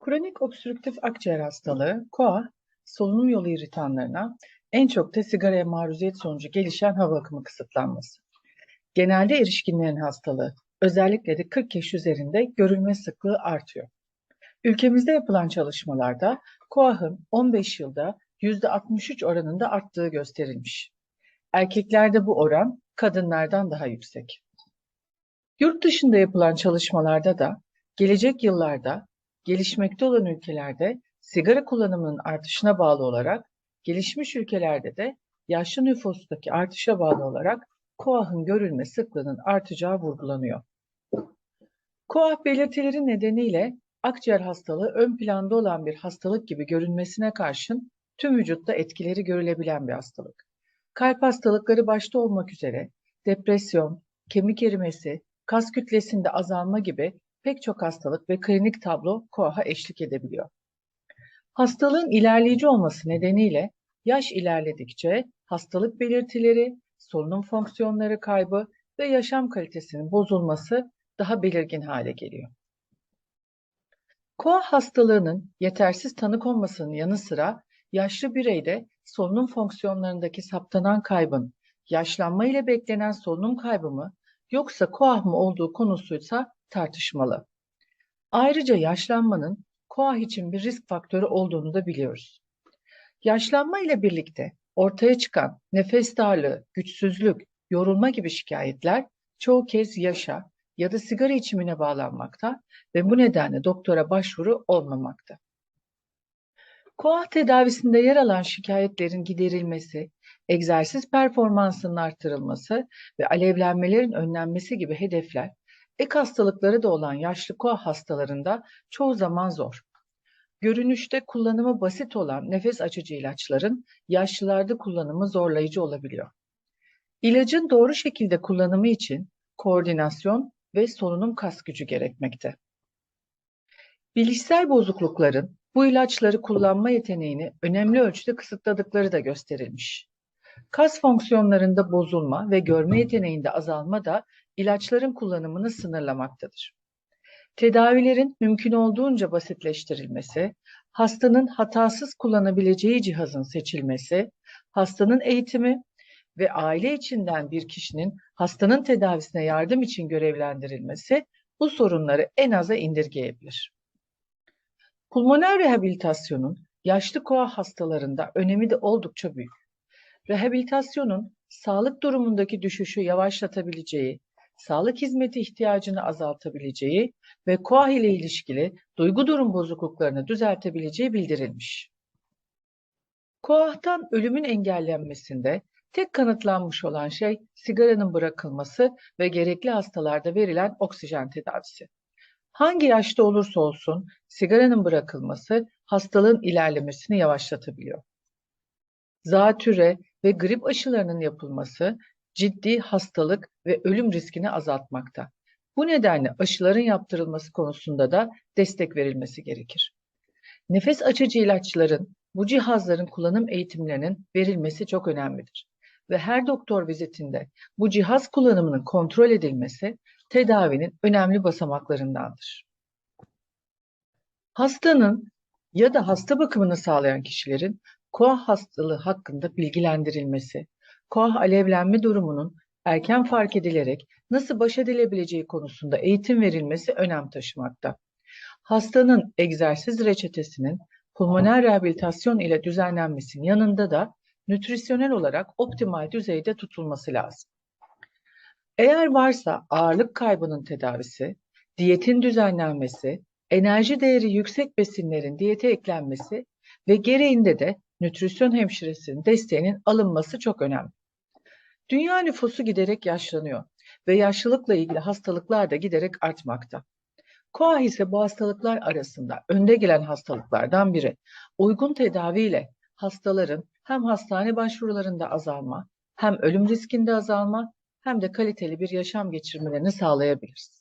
Kronik obstrüktif akciğer hastalığı, KOAH, solunum yolu irritanlarına, en çok da sigaraya maruziyet sonucu gelişen hava akımı kısıtlanması. Genelde erişkinlerin hastalığı, özellikle de 40 yaş üzerinde görülme sıklığı artıyor. Ülkemizde yapılan çalışmalarda KOAH'ın 15 yılda %63 oranında arttığı gösterilmiş. Erkeklerde bu oran kadınlardan daha yüksek. Yurt dışında yapılan çalışmalarda da gelecek yıllarda gelişmekte olan ülkelerde sigara kullanımının artışına bağlı olarak gelişmiş ülkelerde de yaşlı nüfustaki artışa bağlı olarak KOAH'ın görülme sıklığının artacağı vurgulanıyor. KOAH belirtileri nedeniyle akciğer hastalığı ön planda olan bir hastalık gibi görünmesine karşın tüm vücutta etkileri görülebilen bir hastalık. Kalp hastalıkları başta olmak üzere depresyon, kemik erimesi, kas kütlesinde azalma gibi pek çok hastalık ve klinik tablo KOAH'a eşlik edebiliyor. Hastalığın ilerleyici olması nedeniyle yaş ilerledikçe hastalık belirtileri, solunum fonksiyonları kaybı ve yaşam kalitesinin bozulması daha belirgin hale geliyor. KOAH hastalığının yetersiz tanı konmasının yanı sıra yaşlı bireyde solunum fonksiyonlarındaki saptanan kaybın yaşlanma ile beklenen solunum kaybı mı yoksa KOAH mı olduğu konusuysa tartışmalı. Ayrıca yaşlanmanın KOAH için bir risk faktörü olduğunu da biliyoruz. Yaşlanma ile birlikte ortaya çıkan nefes darlığı, güçsüzlük, yorulma gibi şikayetler çoğu kez yaşa ya da sigara içimine bağlanmakta ve bu nedenle doktora başvuru olmamakta. KOAH tedavisinde yer alan şikayetlerin giderilmesi, egzersiz performansının artırılması ve alevlenmelerin önlenmesi gibi hedefler ek hastalıkları da olan yaşlı koa hastalarında çoğu zaman zor. Görünüşte kullanımı basit olan nefes açıcı ilaçların yaşlılarda kullanımı zorlayıcı olabiliyor. İlacın doğru şekilde kullanımı için koordinasyon ve solunum kas gücü gerekmekte. Bilişsel bozuklukların bu ilaçları kullanma yeteneğini önemli ölçüde kısıtladıkları da gösterilmiş. Kas fonksiyonlarında bozulma ve görme yeteneğinde azalma da ilaçların kullanımını sınırlamaktadır. Tedavilerin mümkün olduğunca basitleştirilmesi, hastanın hatasız kullanabileceği cihazın seçilmesi, hastanın eğitimi ve aile içinden bir kişinin hastanın tedavisine yardım için görevlendirilmesi bu sorunları en aza indirgeyebilir. Pulmoner rehabilitasyonun yaşlı koa hastalarında önemi de oldukça büyük. Rehabilitasyonun sağlık durumundaki düşüşü yavaşlatabileceği, sağlık hizmeti ihtiyacını azaltabileceği ve KOAH ile ilişkili duygu durum bozukluklarını düzeltebileceği bildirilmiş. KOAH'tan ölümün engellenmesinde tek kanıtlanmış olan şey sigaranın bırakılması ve gerekli hastalarda verilen oksijen tedavisi. Hangi yaşta olursa olsun sigaranın bırakılması hastalığın ilerlemesini yavaşlatabiliyor. Zatüre ve grip aşılarının yapılması ciddi hastalık ve ölüm riskini azaltmakta. Bu nedenle aşıların yaptırılması konusunda da destek verilmesi gerekir. Nefes açıcı ilaçların, bu cihazların kullanım eğitimlerinin verilmesi çok önemlidir. Ve her doktor vizitinde bu cihaz kullanımının kontrol edilmesi tedavinin önemli basamaklarındandır. Hastanın ya da hasta bakımını sağlayan kişilerin koah hastalığı hakkında bilgilendirilmesi, koah alevlenme durumunun erken fark edilerek nasıl baş edilebileceği konusunda eğitim verilmesi önem taşımakta. Hastanın egzersiz reçetesinin pulmoner rehabilitasyon ile düzenlenmesinin yanında da nütrisyonel olarak optimal düzeyde tutulması lazım. Eğer varsa ağırlık kaybının tedavisi, diyetin düzenlenmesi, enerji değeri yüksek besinlerin diyete eklenmesi ve gereğinde de nütrisyon hemşiresinin desteğinin alınması çok önemli. Dünya nüfusu giderek yaşlanıyor ve yaşlılıkla ilgili hastalıklar da giderek artmakta. KOAH ise bu hastalıklar arasında önde gelen hastalıklardan biri. Uygun tedaviyle hastaların hem hastane başvurularında azalma, hem ölüm riskinde azalma, hem de kaliteli bir yaşam geçirmelerini sağlayabiliriz.